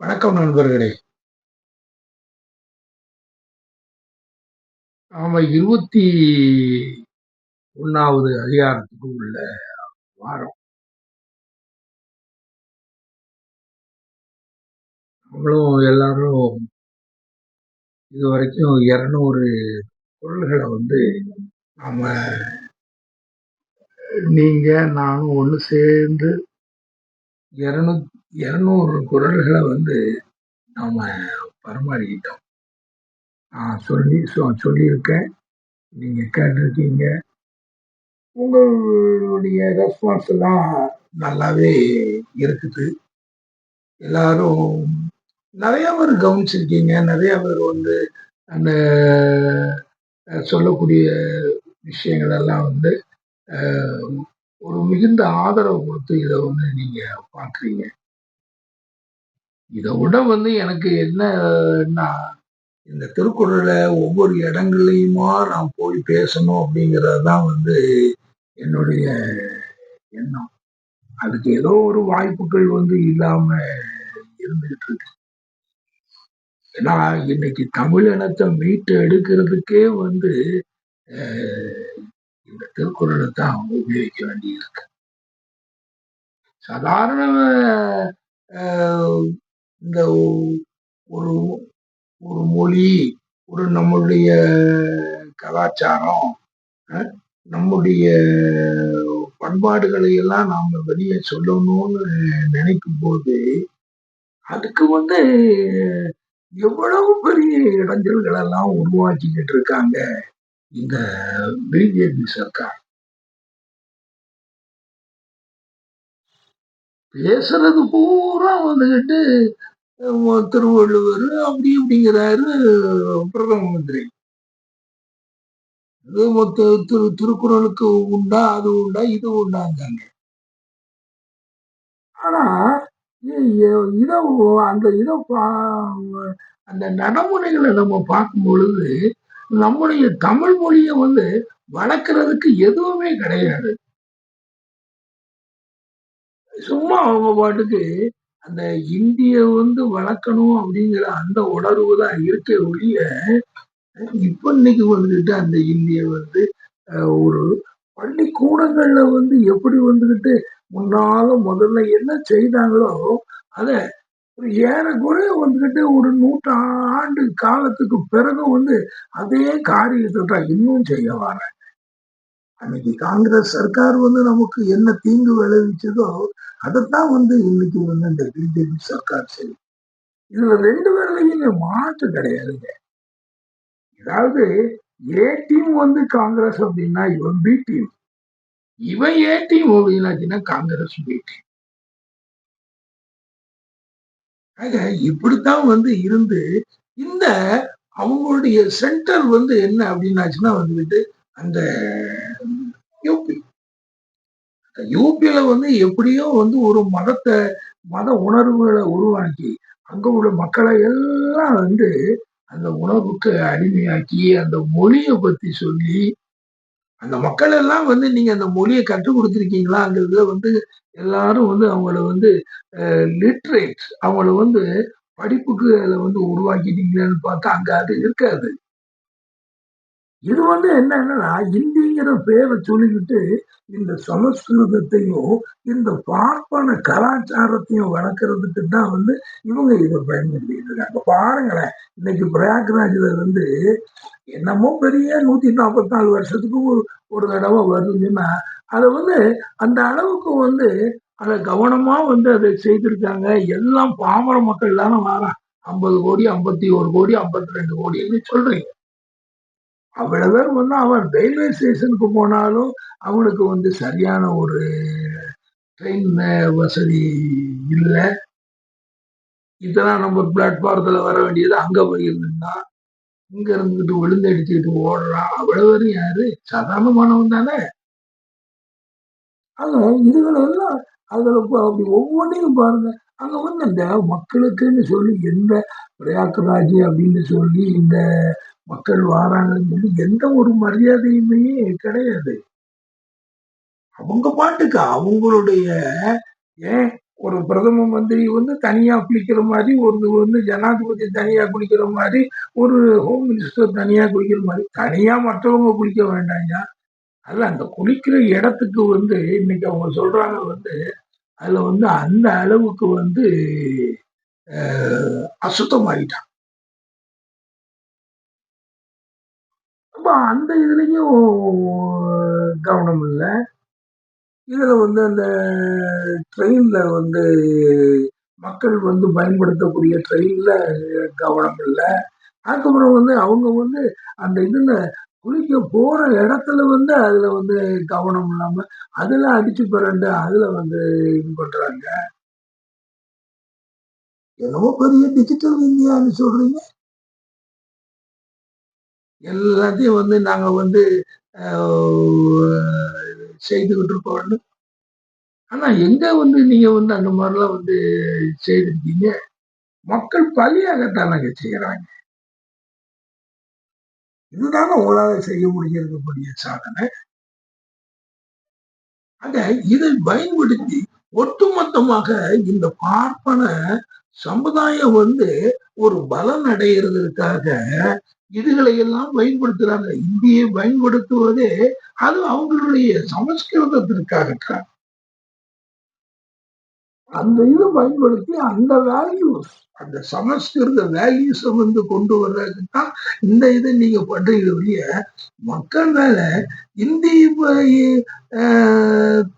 வணக்கம் நண்பர்களே. நாம 21வது அதிகாரத்துக்கு உள்ள வாரம். நம்மளும் எல்லாரும் இதுவரைக்கும் இரநூறு பொருள்களை வந்து நாம நீங்க, நானும் ஒண்ணு சேர்ந்து இரநூ இரநூறு குறள்கள வந்து நாம பரிமாறிக்கிட்டோம். நான் சொல்லி சொ சொல்லியிருக்கேன். நீங்க கேட்டிருக்கீங்க. உங்களுடைய ரெஸ்பான்ஸ் எல்லாம் நல்லாவே இருக்குது. எல்லாரும் நெறைய பேர் கவனிச்சிருக்கீங்க. நெறைய பேர் வந்து அந்த அ சொல்லக்கூடிய விஷயங்கள் எல்லாம் வந்து அ ஒரு மிகுந்த ஆதரவு கொடுத்து இதை வந்து நீங்க பார்க்குறீங்க. இதை விட வந்து எனக்கு என்னன்னா, இந்த திருக்குறளை ஒவ்வொரு இடங்கள்லையுமா நான் போய் பேசணும் அப்படிங்கிறது தான் வந்து என்னுடைய எண்ணம். அதுக்கு ஏதோ ஒரு வாய்ப்புகள் வந்து இல்லாம இருந்துகிட்டு இருக்கு. ஏன்னா, இன்னைக்கு தமிழ் இனத்தை மீட்டு எடுக்கிறதுக்கே வந்து இந்த திருக்குறளை தான் உபயோகிக்க வேண்டியிருக்கு. சாதாரண இந்த ஒரு ஒரு மொழி, ஒரு நம்மளுடைய கலாச்சாரம், நம்முடைய பண்பாடுகளை எல்லாம் நாம வெளியே சொல்லணும்னு நினைக்கும் போது அதுக்கு வந்து எவ்வளவு பெரிய இடைஞ்சல்கள் எல்லாம் உருவாக்கிக்கிட்டு இருக்காங்க, இந்த பிஜேபி சர்க்கார். பேசுறது பூரா வந்துகிட்டு திருவள்ளுவர் அப்படி இப்படிங்கிறாரு பிரதம மந்திரி. மொத்த திரு திருக்குறளுக்கு உண்டா, அது உண்டா, இது உண்டாங்காங்க. ஆனா, இதை அந்த இதை பா அந்த நடைமுறைகளை நம்ம பார்க்கும்பொழுது, நம்முடைய தமிழ் மொழியை வந்து வளர்க்கறதுக்கு எதுவுமே கிடையாது. சும்மா அவங்க பாட்டுக்கு அந்த இந்திய வந்து வளர்க்கணும் அப்படிங்கிற அந்த உணர்வு தான் இருக்க ஒழிய, இப்ப இன்னைக்கு வந்துகிட்டு அந்த இந்திய வந்து ஒரு பள்ளிக்கூடங்கள்ல வந்து எப்படி வந்துகிட்டு முன்னாலும் முதல்ல என்ன செய்தாங்களோ, அத ஒரு ஏறக்குறைய வந்துகிட்டு ஒரு 100 ஆண்டு காலத்துக்கு பிறகு வந்து அதே காரியத்தை தான் இன்னும் செய்ய வராங்க. அன்னைக்கு காங்கிரஸ் சர்க்கார் வந்து நமக்கு என்ன தீங்கு விளைவிச்சதோ, அதைத்தான் வந்து இன்னைக்கு வந்து இந்த பிஜேபி சர்க்கார் செய்யும் இதுல 2 பேர்லயுமே மாற்று கிடையாதுங்க. அதாவது ஏ டீம் வந்து காங்கிரஸ் அப்படின்னா, இவன் பி டீம். இவன் ஏ டீம் அப்படின்னாச்சுன்னா, காங்கிரஸ் பி டீம். ஆக இப்படித்தான் வந்து இருந்து, இந்த அவங்களுடைய சென்டர் வந்து என்ன அப்படின்னாச்சுன்னா வந்துட்டு அந்த யூபி. யூபியில வந்து எப்படியோ வந்து ஒரு மதத்தை மத உணர்வுகளை உருவாக்கி, அங்க உள்ள மக்களை எல்லாம் வந்து அந்த உணர்வுக்கு அடிமையாக்கி, அந்த மொழிய பத்தி சொல்லி, அந்த மக்கள் எல்லாம் வந்து நீங்க அந்த மொழியை கற்றுக் கொடுத்துருக்கீங்களாங்கிறத வந்து எல்லாரும் வந்து அவங்கள வந்து லிட்ரேட் அவங்கள வந்து படிப்புக்கு அதை வந்து உருவாக்கிட்டீங்களான்னு பார்த்தா, அங்க அது இருக்காது. இது வந்து என்னன்னா, இந்திங்கிற பேரை சொல்லிக்கிட்டு, இந்த சமஸ்கிருதத்தையும், இந்த பார்ப்பன கலாச்சாரத்தையும் வளர்க்கறதுக்கு தான் வந்து இவங்க இதை பயன்படுத்திட்டு இருக்காங்க. பாருங்களேன், இன்னைக்கு பிரயாக்ராஜ்ல வந்து என்னமோ பெரிய 144 வருஷத்துக்கு ஒரு ஒரு தடவை வருதுன்னா, அதை வந்து அந்த அளவுக்கு வந்து அதை கவனமா வந்து அதை செய்திருக்காங்க. எல்லாம் பாமர மக்கள் தானே வாரா ஐம்பது கோடி, 51 கோடி, 52 கோடின்னு சொல்றீங்க. அவ்வளவு பேர் வந்து அவன் ரயில்வே ஸ்டேஷனுக்கு போனாலும், அவனுக்கு வந்து சரியான ஒரு ட்ரெயின் வசதி இல்ல. இதெல்லாம் நம்ம பிளாட்ஃபாரத்தில் வர வேண்டியது அங்க போய் நின்னான். இங்க இருந்துகிட்டு விழுந்தடிச்சுக்கிட்டு ஓடுறான். அவ்வளவு பேரும் யாரு? சாதாரணமானவன் தானே! ஆக இதுகளெல்லாம் எல்லாம் அதுல அப்படி ஒவ்வொன்றையும் பாருங்க. அங்க வந்து இந்த மக்களுக்குன்னு சொல்லி எந்த பிரயாக்ராஜ் அப்படின்னு சொல்லி இந்த மக்கள் வாராங்கன்னு சொல்லி எந்த ஒரு மரியாதையுமே கிடையாது. அவங்க பாட்டுக்கு அவங்களுடைய ஏன் ஒரு பிரதம மந்திரி வந்து தனியா குளிக்கிற மாதிரி ஒரு வந்து ஜனாதிபதி தனியா குளிக்கிற மாதிரி ஒரு ஹோம் மினிஸ்டர் தனியா குளிக்கிற மாதிரி தனியா மற்றவங்க குளிக்க வேண்டாங்க அதுல அந்த குளிக்கிற இடத்துக்கு வந்து இன்னைக்கு அவங்க சொல்றாங்க வந்து அதுல வந்து அந்த அளவுக்கு வந்து அசுத்தமாயிட்டான் அப்போ அந்த இதுலேயும் கவனம் இல்லை. இதில் வந்து அந்த ட்ரெயினில் வந்து மக்கள் வந்து பயன்படுத்தக்கூடிய ட்ரெயினில் கவனம் இல்லை. அதுக்கப்புறம் வந்து அவங்க வந்து அந்த இதில் குளிக்க போகிற இடத்துல வந்து அதில் வந்து கவனம் இல்லாமல் அதில் அடிச்சு பிறண்டு அதில் வந்து இது பண்ணுறாங்க என்னவோ பெரிய டிஜிட்டல் இந்தியான்னு சொல்கிறீங்க எல்லாத்தையும் வந்து நாங்க வந்து செய்துகிட்டு இருக்கோம் ஆனா எங்க வந்து நீங்க வந்து அந்த மாதிரிலாம் வந்து செய்திருக்கீங்க? மக்கள் பலியாகத்தானங்க செய்யறாங்க இதுதானே உங்களால செய்ய முடிஞ்சிருக்கக்கூடிய சாதனை. ஆக இதை பயன்படுத்தி ஒட்டுமொத்தமாக இந்த பார்ப்பன சமுதாயம் வந்து ஒரு பலன் அடைகிறதுக்காக இதுகளை எல்லாம் பயன்படுத்துறாங்க. இந்தியை பயன்படுத்துவதே அது அவங்களுடைய சமஸ்கிருதத்திற்காகத்தான். அந்த இதை பயன்படுத்தி அந்த வேல்யூஸ் அந்த சமஸ்கிருத வேல்யூஸ் வந்து கொண்டு வர்றதுக்கு தான் இந்த இதை நீங்க பண்றீங்க மக்கள் மேல இந்தி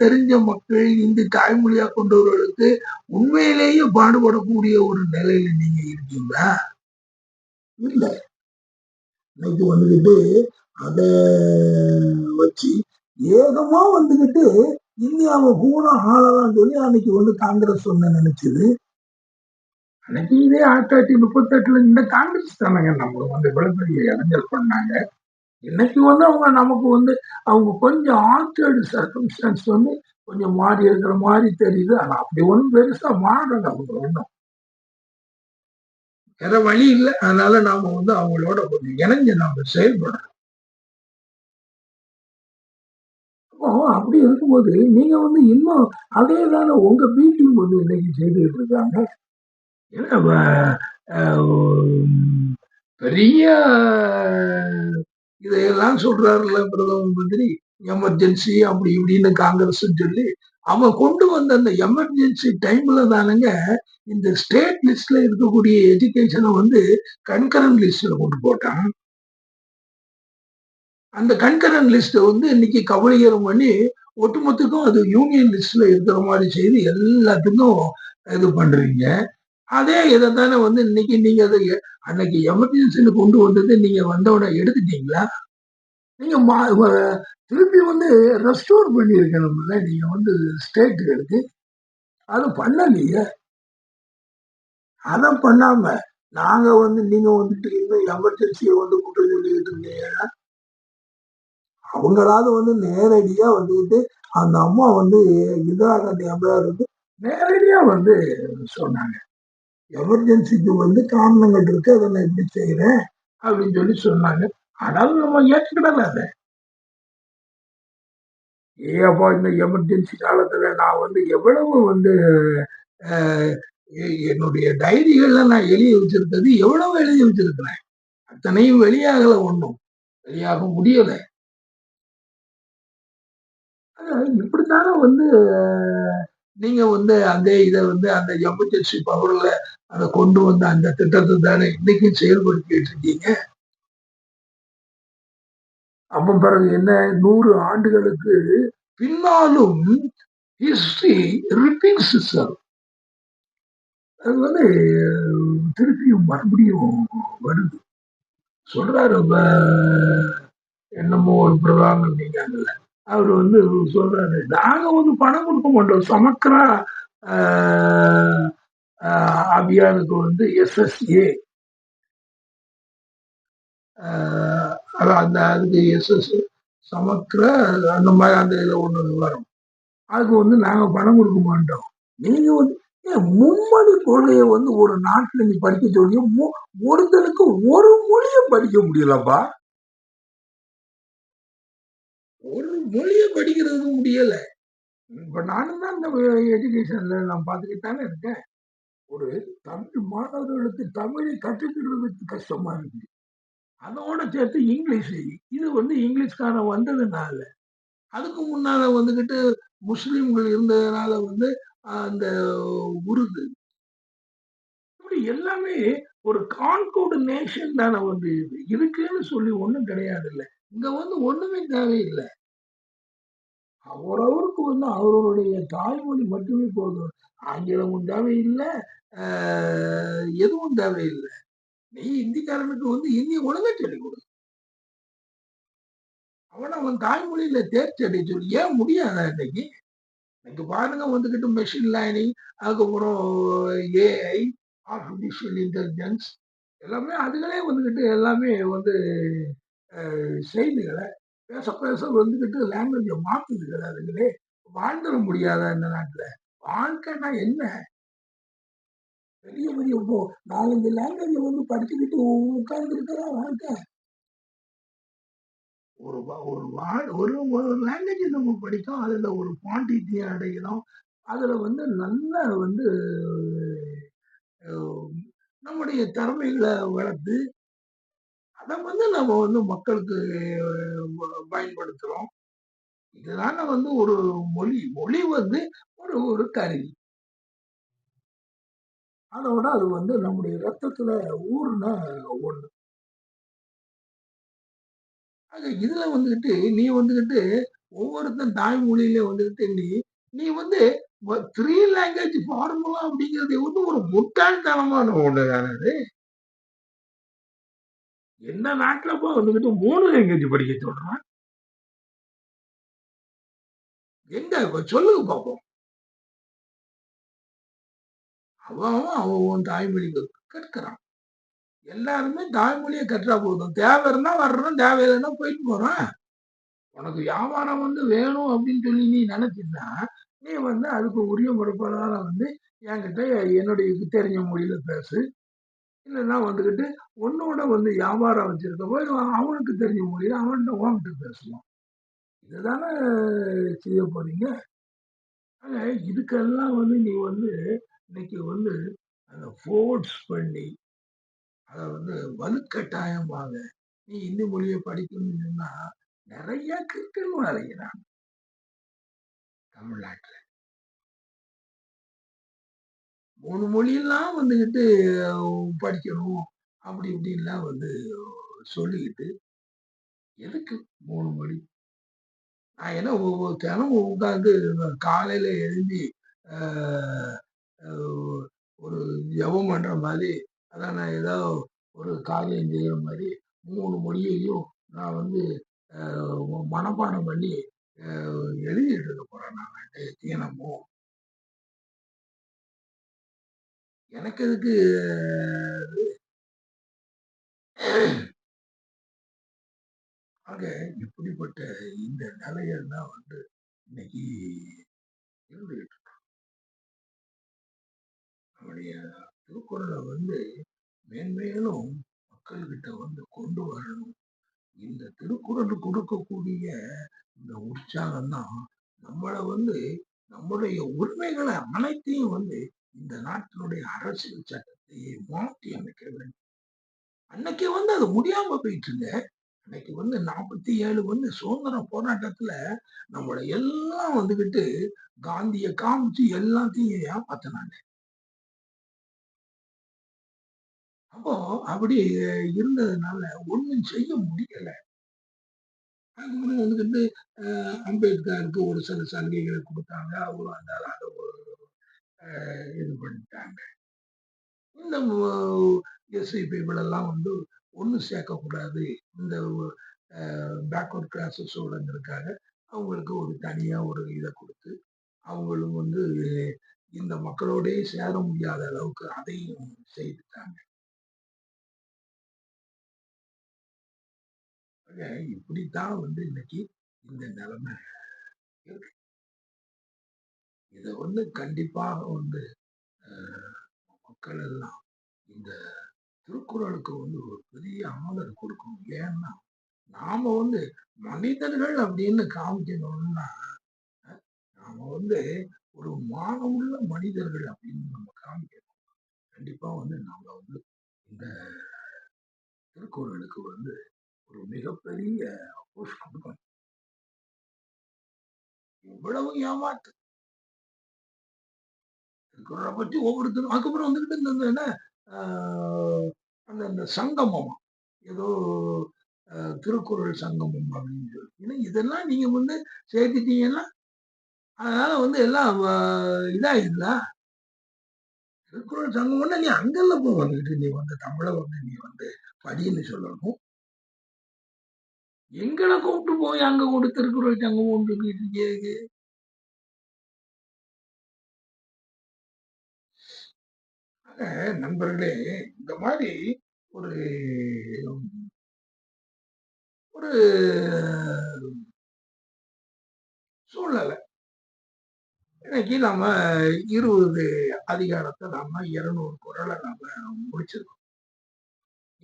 தெரிஞ்ச மக்கள் இந்தி தாய்மொழியா கொண்டவர்களுக்கு உண்மையிலேயே பாடுபடக்கூடிய ஒரு நிலையில நீங்க இருக்கீங்களா? இல்ல. இன்னைக்கு வந்துகிட்டு அத வச்சு ஏகமா வந்துகிட்டு இந்தியாவை பூரா ஆளலாம் சொல்லி அன்னைக்கு வந்து காங்கிரஸ் ஒண்ணு நினைச்சது. அன்னைக்கு இதே ஆயிரத்தி தொள்ளாயிரத்தி முப்பத்தி எட்டுல இந்த காங்கிரஸ் தானங்க நம்ம வந்து விளம்பரிய இளைஞர் பண்ணாங்க. இன்னைக்கு வந்து அவங்க நமக்கு வந்து அவங்க கொஞ்சம் ஆல்டர்டு சர்க்கம்ஸ்டான்ஸ் வந்து கொஞ்சம் மாறி இருக்கிற மாதிரி தெரியுது. ஆனா அப்படி ஒன்றும் பெருசா மாறல அவங்க ஒன்றும் வேற வழி இல்லை. அதனால நாம வந்து அவங்களோட கொஞ்சம் இணைஞ்சு நாம செயல்படுறோம் அப்படி இருக்கும்போது நீங்க வந்து இன்னும் அதே தானே உங்க பீட்டிங் வந்து இன்னைக்கு செய்துட்டு இருக்காங்க? பெரிய இதையெல்லாம் சொல்றாருல்ல பிரதம மந்திரி எமர்ஜென்சி அப்படி இப்படின்னு காங்கிரஸ் சொல்லி அவன் கொண்டு வந்த அந்த எமர்ஜென்சி டைம்ல தானுங்க இந்த ஸ்டேட் லிஸ்ட்ல இருக்கக்கூடிய எஜுகேஷனை வந்து கண்கரன் லிஸ்ட்ல கொண்டு போட்டான். அந்த கண்கரன் லிஸ்ட்டை வந்து இன்னைக்கு கவலீகரம் பண்ணி ஒட்டுமொத்தக்கும் அது யூனியன் லிஸ்ட்ல இருக்கிற மாதிரி செய்து எல்லாத்துக்கும் இது பண்றீங்க. அதே இதை தானே வந்து இன்னைக்கு நீங்க அதை அன்னைக்கு எமர்ஜென்சின்னு கொண்டு வந்தது நீங்க வந்தவன எடுத்துட்டீங்களா? நீங்கள் திருப்பி வந்து ரெஸ்டோர் பண்ணியிருக்கணும்ல நீங்கள் வந்து ஸ்டேட்டுகளுக்கு அது பண்ணலீங்க. அதை பண்ணாமல் நாங்கள் வந்து நீங்கள் வந்துட்டு இன்னும் எமர்ஜென்சியை வந்து குற்றம் சொல்லிக்கிட்டு இருந்தீங்கன்னா அவங்களாவது வந்து நேரடியாக வந்துட்டு அந்த அம்மா வந்து இதாக காந்தி அம்மையார் வந்து வந்து சொன்னாங்க. எமர்ஜென்சிக்கு வந்து காரணங்கள் இருக்கு அதை நான் எப்படி செய்கிறேன் அப்படின்னு சொல்லி சொன்னாங்க. ஆனாலும் நம்ம ஏற்றுக்கிடல அதை. ஏப்பா இந்த எமர்ஜென்சி காலத்துல நான் வந்து எவ்வளவு வந்து என்னுடைய டைரிகள்ல நான் எழுதி வச்சிருக்கிறது எவ்வளவு எழுதி வச்சிருக்கிறேன்? அத்தனையும் வெளியாகல ஒன்றும் வெளியாக முடியல. இப்படித்தானே வந்து நீங்க வந்து அந்த இதை வந்து அந்த எமர்ஜென்சி பவர்ல அதை கொண்டு வந்த அந்த திட்டத்தை தானே இன்னைக்கு செயல்படுத்திட்டு இருக்கீங்க? அப்ப பிறகு என்ன? நூறு ஆண்டுகளுக்கு பின்னாலும் ஹிஸ்டரி ரிப்பீட்ஸ் சார் அது வந்து திருப்பியும் மறுபடியும் வருது. சொல்றாரு என்னமோ ஒரு பிரதானம் நீங்க அவர் வந்து சொல்றாரு நாங்க வந்து பணம் கொடுக்க மாட்டோம். சமக்கரா அபியானுக்கு வந்து எஸ்எஸ்ஏ அந்த அதுக்கு எஸ்எஸ் சமக்கிர அந்த மாதிரி அந்த இதில் ஒன்று வரும் அதுக்கு வந்து நாங்கள் பணம் கொடுக்க மாட்டோம் நீங்கள் வந்து ஏன் மும்மொழி கொள்கையை வந்து ஒரு நாட்டில் நீ படிக்க சொல்லி ஒருத்தனுக்கு ஒரு மொழியை படிக்க முடியலப்பா ஒரு மொழியை படிக்கிறது முடியலை இப்போ நானும் தான் இந்த எஜுகேஷன்ல நான் பார்த்துக்கிட்டு தானே இருக்கேன். ஒரு தமிழ் மாணவர்களுக்கு தமிழை கற்றுக்கிறதுக்கு கஷ்டமா இருக்கு. அதோட சேர்த்து இங்கிலீஷ். இது வந்து இங்கிலீஷ்காரன் வந்ததுனால, அதுக்கு முன்னால வந்துக்கிட்டு முஸ்லீம்கள் இருந்ததுனால வந்து அந்த உருது. இப்படி எல்லாமே ஒரு கான்கோர்டு நேஷன் தானே வந்து இது. இருக்குன்னு சொல்லி ஒன்றும் கிடையாது இல்லை இங்க வந்து ஒண்ணுமே தேவையில்லை அவரவருக்கு வந்து அவரவருடைய தாய்மொழி மட்டுமே போதும். ஆங்கிலமும் தேவையில்லை எதுவும் தேவையில்லை நீ இந்திக்காரனுக்கு வந்து இந்திய ஒழுங்கா சொல்லிக் கொடு அவன் அவன் தாய்மொழியில தேர்ச்சி அடைய சொல்லி ஏன் முடியாதா இன்னைக்கு? இன்னைக்கு பாருங்க வந்துகிட்டு மெஷின் லேர்னிங், அதுக்கப்புறம் ஏஐ, ஆர்டிபிஷியல் இன்டெலிஜென்ஸ் எல்லாமே அதுகளே வந்துகிட்டு எல்லாமே வந்து செய்திகளை பேச பேச வந்துகிட்டு லாங்குவேஜை மாற்றுதுகளை அதுங்களே. வாழ்ந்துட முடியாதா இந்த நாட்டில் வாழ்க்கைன்னா என்ன? பெரிய பெரிய இப்போ நாலஞ்சு லாங்குவேஜ் வந்து படிச்சுக்கிட்டு உட்கார்ந்து இருக்கிறா வாழ்க்கை? ஒரு ஒரு வா ஒரு ஒரு நம்ம படித்தோம். அதில் ஒரு குவான்டிட்டியை அடையணும். அதில் வந்து நல்ல வந்து நம்முடைய திறமைகளை வளர்த்து அதை வந்து நம்ம வந்து மக்களுக்கு பயன்படுத்துகிறோம் இதனால வந்து ஒரு மொழி. மொழி வந்து ஒரு ஒரு கருவி. அதோட அது வந்து நம்முடைய ரத்தத்துல ஊர்ன ஒண்ணு. ஆக இதுல வந்துகிட்டு, நீ வந்துகிட்டு ஒவ்வொருத்தன் தாய்மொழியில வந்துகிட்டு நீ நீ வந்து த்ரீ லாங்குவேஜ் ஃபார்முலா அப்படிங்கிறது வந்து ஒரு முட்டாள்தனமான ஒண்ணு தானே என்ன எந்த நாட்டுல போய் வந்துகிட்டு மூணு லாங்குவேஜ் படிக்க சொல்றான்? எங்க? சொல்லுங்க பாப்போம். அவன் அவன் அவன் தாய்மொழிக்கு கற்கிறான். எல்லாருமே தாய்மொழியை கற்றா போதும். தேவை இருந்தா வர்றோம், தேவை இல்லைன்னா போயிட்டு போறான். உனக்கு வியாபாரம் வந்து வேணும் அப்படின்னு சொல்லி நீ நினைச்சிருந்தா நீ வந்து அதுக்கு உரிய முறைப்படி வந்து என்கிட்ட என்னுடைய தெரிஞ்ச மொழியில பேசு. இல்லைன்னா வந்துக்கிட்டு உன்னோட வந்து வியாபாரம் வச்சிருக்கப்போ அவனுக்கு தெரிஞ்ச மொழியில அவன்கிட்ட உன்கிட்ட பேசலாம். இதுதானே செய்ய போறீங்க. இதுக்கெல்லாம் வந்து நீ வந்து இன்னைக்கு வந்து அதை ஃபோர்ஸ் பண்ணி, அத வந்து வலுக்கட்டாயமாக நீ இந்தி மொழிய படிக்கணும்னு சொன்னா, நிறைய கிரிக்கெட் அலைகிறாங்க. தமிழ்நாட்டுல. மூணு மொழியெல்லாம் வந்துகிட்டு படிக்கணும். அப்படி இப்படின்லாம் வந்து சொல்லிக்கிட்டு எதுக்கு மூணு மொழி? நான் என்ன ஒவ்வொரு தினமும் உட்காந்து காலையில எழுந்தி ஒரு ஜபம் பண்ற மாதிரி அதான் நான் ஏதோ ஒரு காரியம் செய்கிற மாதிரி மூணு மொழியையும் நான் வந்து மனப்பாடம் பண்ணி எழுதிட்டு இருக்க போகிறேன் நான் தினமும். எனக்கு எதுக்கு ஆக இப்படிப்பட்ட இந்த நிலைகள் தான் வந்து இன்னைக்கு இருந்துகிட்டு நம்முடைய திருக்குறளை வந்து மேன்மேலும் மக்கள்கிட்ட வந்து கொண்டு வரணும். இந்த திருக்குறள் கொடுக்கக்கூடிய இந்த உற்சாகம் தான் நம்மள வந்து நம்முடைய உரிமைகளை அனைத்தையும் வந்து இந்த நாட்டினுடைய அரசியல் சட்டத்தையே மாற்றி அமைக்க வேண்டும். அன்னைக்கு வந்து அது முடியாம போயிட்டுங்க. அன்னைக்கு வந்து 47 வந்து சுதந்திர போராட்டத்துல நம்மள எல்லாம் வந்துகிட்டு காந்திய காமிச்சு எல்லாத்தையும் ஏமாத்தினாங்க அப்போ அப்படி இருந்ததுனால ஒண்ணும் செய்ய முடியல. அதுக்கப்புறம் வந்துகிட்டு அம்பேத்கருக்கு ஒரு சில சலுகைகளை கொடுத்தாங்க அவரும் அந்த அதை ஒரு இது பண்ணிட்டாங்க. இந்த ஒ எஸ்சி எல்லாம் வந்து ஒன்றும் சேர்க்கக்கூடாது. இந்த அ பேக்வர்ட் கிளாஸஸோடங்கிறதுக்காக அவங்களுக்கு ஒரு தனியாக ஒரு இதை கொடுத்து அவங்களும் வந்து இந்த மக்களோடயே சேர முடியாத அளவுக்கு அதையும் செய்துட்டாங்க. ஆக இப்படித்தான் வந்து இன்னைக்கு இந்த நிலைமை இருக்கு. இதை வந்து கண்டிப்பாக வந்து மக்கள் எல்லாம் இந்த திருக்குறளுக்கு வந்து ஒரு பெரிய ஆதரவு கொடுக்கணும். ஏன்னா, நாம வந்து மனிதர்கள் அப்படின்னு காமிக்கணும்னா, நாம வந்து ஒரு மானமுள்ள மனிதர்கள் அப்படின்னு நம்ம காமிக்கணும். கண்டிப்பா வந்து நாம வந்து இந்த திருக்குறளுக்கு வந்து ஒரு மிகப்பெரிய புஷ் கொடுக்கணும் இவ்வளவு ஏமாற்று. திருக்குறளை பற்றி ஒவ்வொருத்தரும் அதுக்கப்புறம் வந்துக்கிட்டு இந்த என்ன அந்த அந்த சங்கமம். ஏதோ திருக்குறள் சங்கமம் அப்படின்னு சொல்லி. ஏன்னா இதெல்லாம் நீங்க வந்து சேர்த்துட்டீங்கன்னா, அதனால வந்து எல்லாம் வ இல்லை திருக்குறள் சங்கமம்னா நீ அங்கெல்லாம் போய் வந்துட்டு நீ வந்து தமிழை வந்து நீ வந்து படின்னு சொல்லணும். எங்கள கூப்பிட்டு போய் அங்க கொண்டு திருக்குறள் சங்கமம்னு சொல்லிட்டு இருக்கியே. நண்பர்களே, இந்த மாதிரி ஒரு ஒரு சூழ்நிலை. இன்னைக்கு நாம இருபது அதிகாரத்தை நாம இருநூறு குரலை நாம முடிச்சிருக்கோம்.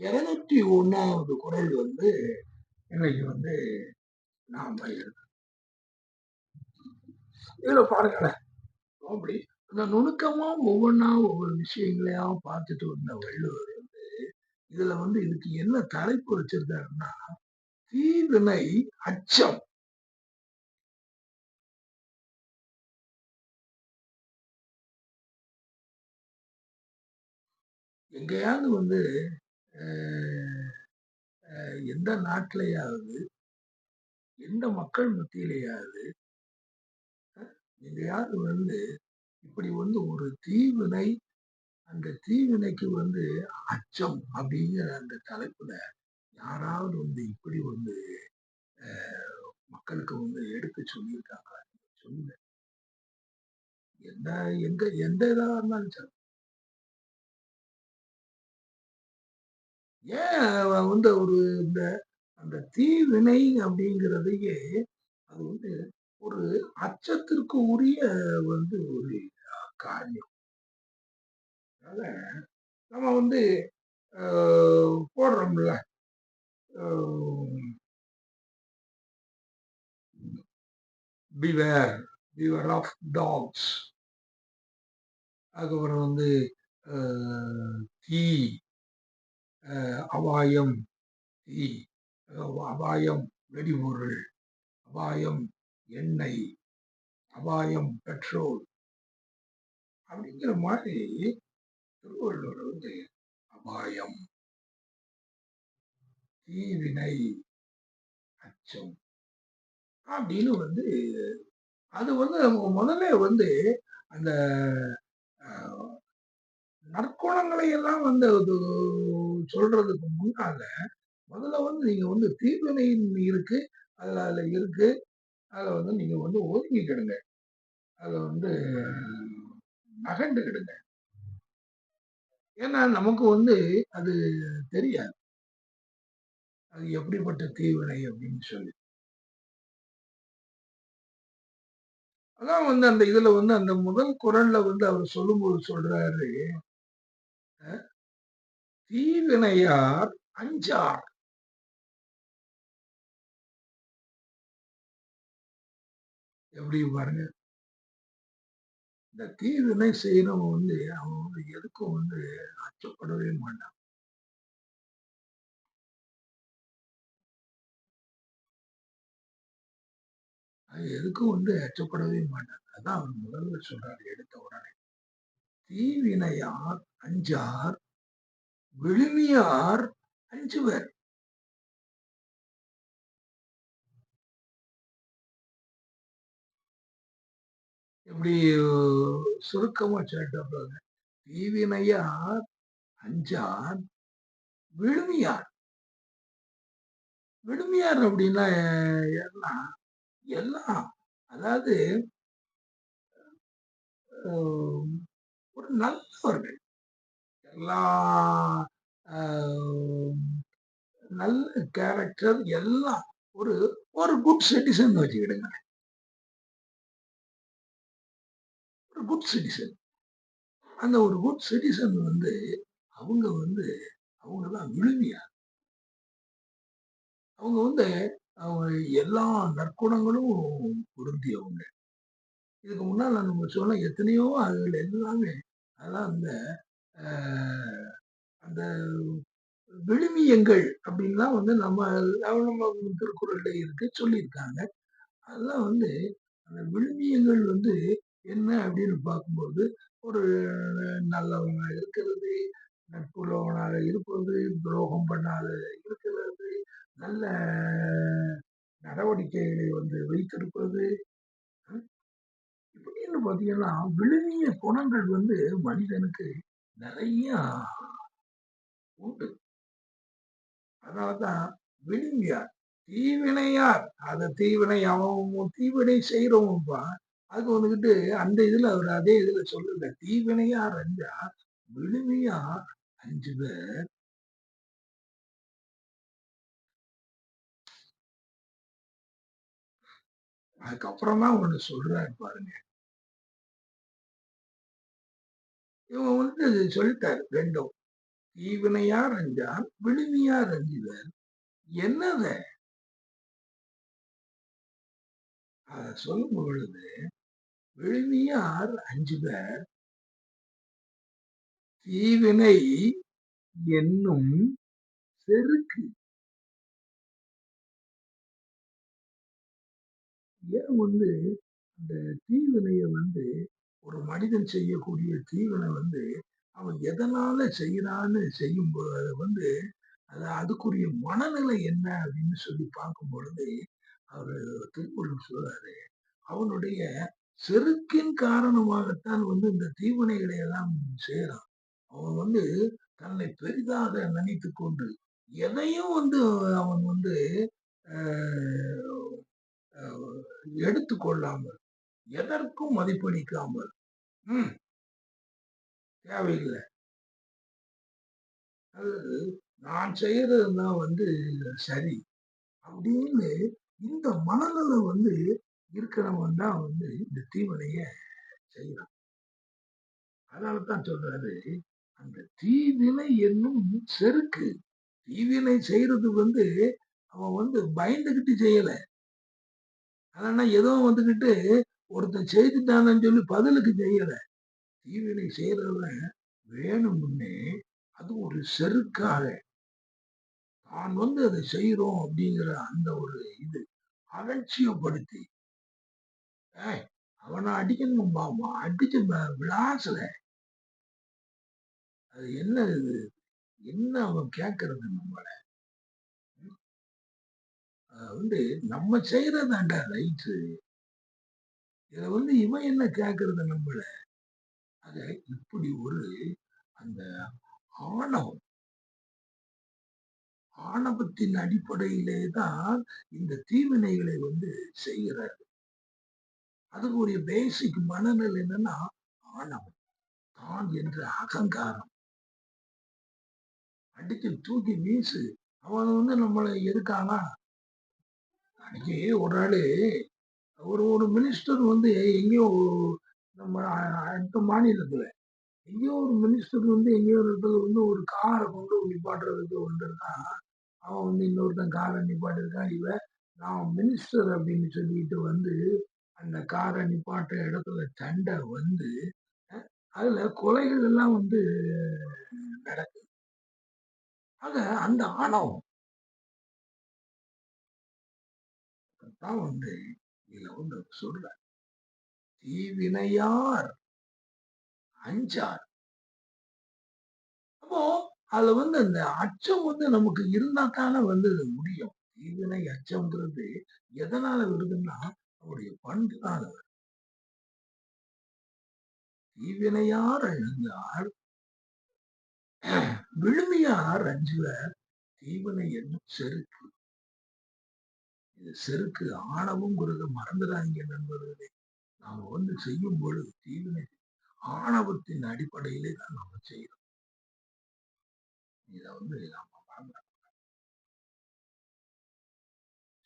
201வது குறள் வந்து இன்னைக்கு வந்து நாம் இதுல பாருங்களேன். அப்படி அந்த நுணுக்கமா ஒவ்வொன்னா ஒவ்வொரு விஷயங்களையாவும் பார்த்துட்டு வந்த வள்ளுவர் வந்து, இதுல வந்து இதுக்கு என்ன தலைப்பு வச்சிருக்காருன்னா, தீவினை அச்சம். எங்கேயாவது வந்து எந்த நாட்டிலயாவது, எந்த மக்கள் மத்தியிலயாவது, எங்கேயாவது வந்து இப்படி வந்து ஒரு தீவினை, அந்த தீவினைக்கு வந்து அச்சம் அப்படிங்கிற அந்த தலைப்புல யாராவது வந்து இப்படி வந்து மக்களுக்கு வந்து எடுத்து சொல்லியிருக்காங்களா? சொல்லுங்க. எந்த எங்க எந்த இதா இருந்தாலும் சரி. ஏன் வந்து ஒரு இந்த அந்த தீவினை அப்படிங்கிறதையே அது வந்து ஒரு அச்சத்திற்கு உரிய வந்து ஒரு காரியம். அதனால நம்ம வந்து போடுறோம்ல. Beware beware of dogs. அதுக்கப்புறம் வந்து தீ, அபாயம், தீ, அபாயம் வெடிபொருள், அபாயம் எண்ணெய், அபாயம் பெட்ரோல். அப்படிங்கிற மாதிரி திருவள்ளுவர் வந்து அபாயம், தீவினை, அச்சம் அப்படின்னு வந்து அது வந்து நம்ம முதல்ல வந்து அந்த நற்குணங்களை எல்லாம் வந்து அது சொல்றதுக்கு முன்னால, முதல்ல வந்து நீங்க வந்து தீவினை இருக்கு. அதுல அதுல இருக்கு. அதுல வந்து நீங்க வந்து ஒதுங்கிக்கிடுங்க. அதுல வந்து நகண்டுக்கிடுங்க. ஏன்னா நமக்கு வந்து அது தெரியாது. அது எப்படிப்பட்ட தீவினை அப்படின்னு சொல்லி. அதான் வந்து அந்த இதுல வந்து அந்த முதல் குரல்ல வந்து அவர் சொல்லும்போது சொல்றாரு. தீவினையார் அஞ்சார். எப்படி பாருங்க. இந்த தீவினை செய்யணும் வந்து அவன் வந்து எதுக்கும் வந்து அச்சப்படவே மாட்டான். எதுக்கும் வந்து அச்சப்படவே மாட்டான் அதான் அவன் முதல்ல சொல்றாரு எடுத்த உடனே. தீவினையார் அஞ்சார், விழுமியார் அஞ்சுவர். எப்படி சுருக்கமா சொல்லிட்டு தீவினையார் அஞ்சார், விழுமியார். விழுமியார் அப்படின்னா எல்லாம் எல்லாம் அதாவது ஒரு நல்லவர்கள். எல்லா நல்ல கேரக்டர் எல்லாம் ஒரு ஒரு குட் சிட்டிசன் வச்சுக்கிடுங்க. ஒரு குட் சிட்டிசன். அந்த ஒரு குட் சிட்டிசன் வந்து அவங்க வந்து அவங்க தான் விழுமியார். அவங்க வந்து அவங்க எல்லா நற்குணங்களும் பொருந்தியவங்க. இதுக்கு முன்னால் நம்ம சொன்ன எத்தனையோ அதுகள் எல்லாமே அதெல்லாம் அந்த அந்த விழுமியங்கள் அப்படின்லாம் வந்து நம்ம நம்ம திருக்குறள்ல இருக்கு சொல்லியிருக்காங்க. அதெல்லாம் வந்து அந்த விழுமியங்கள் வந்து என்ன அப்படின்னு பார்க்கும்போது, ஒரு நல்லவனாக இருக்கிறது, நட்புள்ளவனாக இருப்பது, துரோகம் பண்ணாத இருக்கிறது, நல்ல நடவடிக்கைகளை வந்து வைத்திருப்பது. இப்படின்னு பார்த்தீங்கன்னா, விழுமிய குணங்கள் வந்து மனிதனுக்கு நிறைய உண்டு. அதனால விழுங்கியார் தீவினையார். அத தீவினை அவன் தீவினை செய்றவன்பா. அதுக்கு வந்துகிட்டு அந்த இதுல அவரு அதே இதுல சொல்லல. தீவினையார் அஞ்சார், விழுமியார் அஞ்சு அதுக்கப்புறம் தான் ஒண்ணு சொல்றாரு பாருங்க. இவன் வந்து சொல்லிட்டாரு ரெண்டும் தீவினையார் அஞ்சார், விழுமியார் அஞ்சுவர். என்னத? அத சொல்லும் பொழுது, விழுமியார் அஞ்சுவர். தீவினை என்னும் செருக்கு. ஏன் வந்து அந்த தீவினைய வந்து ஒரு மனிதன் செய்யக்கூடிய தீவினை வந்து, அவன் எதனால செய்றான்னு செய்யும்போது அதை வந்து அது அதுக்குரிய மனநிலை என்ன அப்படின்னு சொல்லி பார்க்கும் பொழுது, அவர் திருக்குறள் சொல்றாரு. அவனுடைய செருக்கின் காரணமாகத்தான் வந்து இந்த தீவினைகளை எல்லாம் செய்யறான் அவன் வந்து தன்னை பெரிதாக நினைத்து கொண்டு, எதையும் வந்து அவன் வந்து எடுத்துக்கொள்ளாமல், எதற்கும் மதிப்பளிக்காமல், ம் தேவையில்லை நான் செய்யறது தான் வந்து சரி. அப்படின்னு இந்த மனநிலை வந்து இருக்கிறவன் தான் வந்து இந்த தீவினைய செய்யறான் அதனால தான் சொல்றாரு, அந்த தீவினை என்னும் செருக்கு. தீவினை செய்யறது வந்து அவன் வந்து பயந்துகிட்டு செய்யல. அதனா ஏதோ வந்துகிட்டு ஒருத்தன் செய்துட்டானு சொல்லி பதிலுக்கு செய்யல. தீவினை செய்றவன் வேணும்னே அது ஒரு செருக்காக தான் வந்து அதை செய்யறோம் அப்படிங்கிற அந்த ஒரு இது அலட்சியப்படுத்தி, ஏய் அடிக்கணும் பாமா அடிச்சு விளாசல. அது என்ன இது? என்ன அவன் கேட்கறது நம்மள? வந்து நம்ம செய்யறதாண்டா ரைட்டு. இதை வந்து இவன் என்ன கேட்கறது நம்மள? அத இப்படி ஒரு அந்த ஆணவம். ஆணவத்தின் அடிப்படையிலே தான் இந்த தீவினைகளை வந்து செய்கிறார். அதுக்குரிய பேசிக் மனநிலை என்னன்னா, ஆணவம். தான் என்ற அகங்காரம். அடிச்சு தூக்கி வீசு. அவன் வந்து நம்மளை எதுக்கானா? அன்னைக்கு ஒரு ஆளு ஒரு ஒரு மினிஸ்டர் வந்து எங்கேயோ நம்ம அடுத்த மாநிலத்தில் எங்கேயோ ஒரு மினிஸ்டர் வந்து எங்கேயோ ஒரு இடத்துல வந்து ஒரு காரை கொண்டு நிப்பாட்டுறதுக்கு வந்திருக்கான். அவன் வந்து இன்னொருத்தன் காரை நிப்பாட்டிருக்கான் இவன் நான் மினிஸ்டர் அப்படின்னு சொல்லிட்டு வந்து, அந்த காரை நிப்பாட்டுற இடத்துல சண்டை வந்து, அதில் கொலைகள் எல்லாம் வந்து நடக்குது. ஆக அந்த ஆணவம். தான் வந்து இதுல வந்து அவர் தீவினையார் அஞ்சார். அப்போ அதுல வந்து அந்த அச்சம் வந்து நமக்கு இருந்தா தானே வந்து அது முடியும். தீவினை அச்சம்ங்கிறது எதனால வருதுன்னா, அவருடைய பண்புனால வருது. தீவினையார் அழுந்தார் விழுமையார் அஞ்சுவர் தீவினை என்னும் செருக்கு. இது செருக்கு ஆணவம்ங்கிறத மறந்துடாதீங்க நண்பர்களே. நாம வந்து செய்யும் பொழுது தீவினை ஆணவத்தின் அடிப்படையிலே தான் நம்ம செய்யறோம் இதை வந்து நாம மறந்துடக்கூடாது.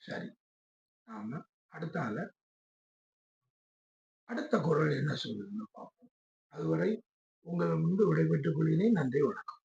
சரி. நாம அடுத்த ஆள அடுத்த குரல் என்ன சொல்லுதுன்னு பார்ப்போம். அதுவரை உங்களிடமிருந்து விடைபெற்றுக் கொள்கிறேன். நன்றி, வணக்கம்.